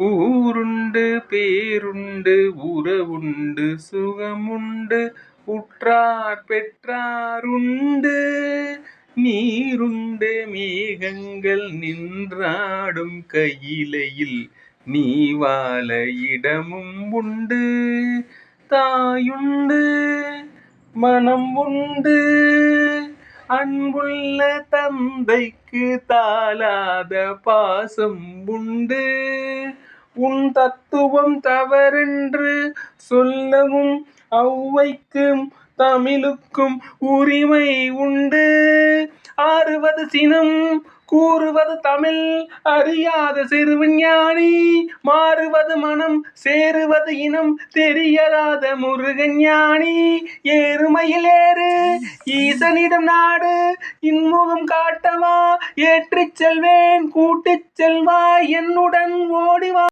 ஊருண்டு பேருண்டு உறவுண்டு சுகமுண்டு உற்றார் பெற்றாருண்டு. நீருண்டு மேகங்கள் நின்றாடும் கையிலையில் நீ வாழ இடமும் உண்டு. தாயுண்டு மனம் உண்டு. அன்புள்ள தந்தைக்கு தாளாத பாசம் உண்டு. உன் தத்துவம் தவறென்று சொல்லவும் ஔவைக்கும் தமிழுக்கும் உரிமை உண்டு. ஆறுவது சினம் கூறுவது தமிழ் அறியாத சிறுவிஞ்ஞானி மாறுவது மனம் சேருவது இனம் தெரியலாத முருகஞானி. ஏறுமையில் ஏறு ஈசனிடம் நாடு இன்முகம் காட்டவா ஏற்றிச் செல்வேன் கூட்டிச் செல்வா என்னுடன் ஓடிவா